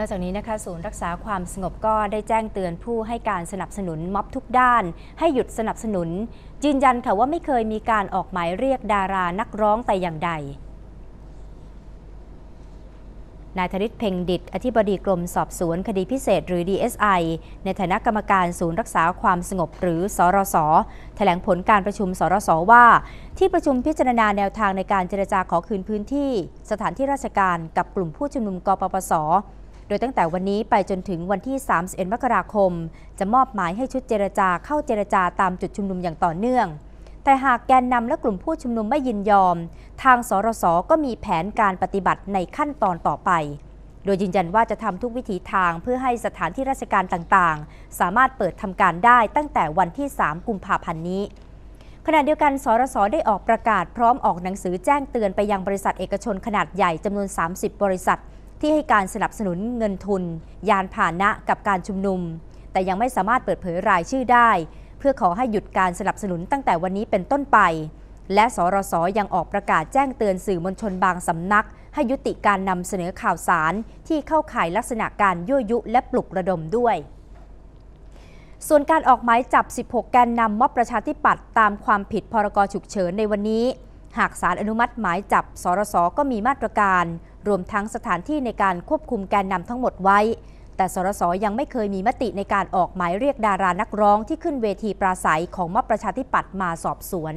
นอกจากนี้นะคะศูนย์รักษาความสงบก็ได้แจ้งเตือนผู้ให้การสนับสนุนม็อบทุกด้าน ให้หยุดสนับสนุน ยืนยันค่ะว่าไม่เคยมีการออกหมายเรียกดารานักร้องแต่อย่างใดนายธริศเพ่งดิต อธิบดีกรมสอบสวนคดีพิเศษหรือ DSI ในฐานะกรรมการศูนย์รักษาความสงบหรือสรสแถลงผลการประชุมสรสว่า ที่ประชุมพิจารณาแนวทางในการเจรจาขอคืนพื้นที่ สถานที่ราชการกับกลุ่มผู้ชุมนุมกปปส โดยตั้งแต่วันนี้ไปจนถึงวันที่ 31 มกราคม จะมอบหมายให้ชุดเจรจาเข้าเจรจาตามจุดชุมนุมอย่างต่อเนื่อง แต่หากแกนนำและกลุ่มผู้ชุมนุมไม่ยินยอม ทางสรสก็มีแผนการปฏิบัติในขั้นตอนต่อไป โดยยืนยันว่าจะทำทุกวิถีทางเพื่อให้สถานที่ราชการต่างๆ สามารถเปิดทำการได้ตั้งแต่วันที่ 3 กุมภาพันธ์นี้ขณะเดียวกัน สรส ได้ออกประกาศพร้อมออกหนังสือแจ้งเตือนไปยังบริษัทเอกชนขนาดใหญ่จำนวน 30 บริษัท ที่ให้การสนับสนุนเงินทุน ยานพาหนะกับการชุมนุม แต่ยังไม่สามารถเปิดเผยรายชื่อได้ เพื่อขอให้หยุดการสนับสนุนตั้งแต่วันนี้เป็นต้นไป และสรสยังออกประกาศแจ้งเตือนสื่อมวลชนบางสำนัก ให้ยุติการนำเสนอข่าวสารที่เข้าข่ายลักษณะการยั่วยุและปลุกระดมด้วยส่วนการออกหมายจับ 16 แกนนำม็อบประชาธิปัตย์ตามความผิดพรกฉุกเฉินในวันนี้ หากศาลอนุมัติหมายจับ สรสก็มีมาตรการ รวมทั้งสถานที่ในการควบคุมแกนนำทั้งหมดไว้ แต่สรสยังไม่เคยมีมติในการออกหมายเรียกดารานักร้องที่ขึ้นเวทีปราศัยของม็อบประชาธิปัตย์มาสอบสวน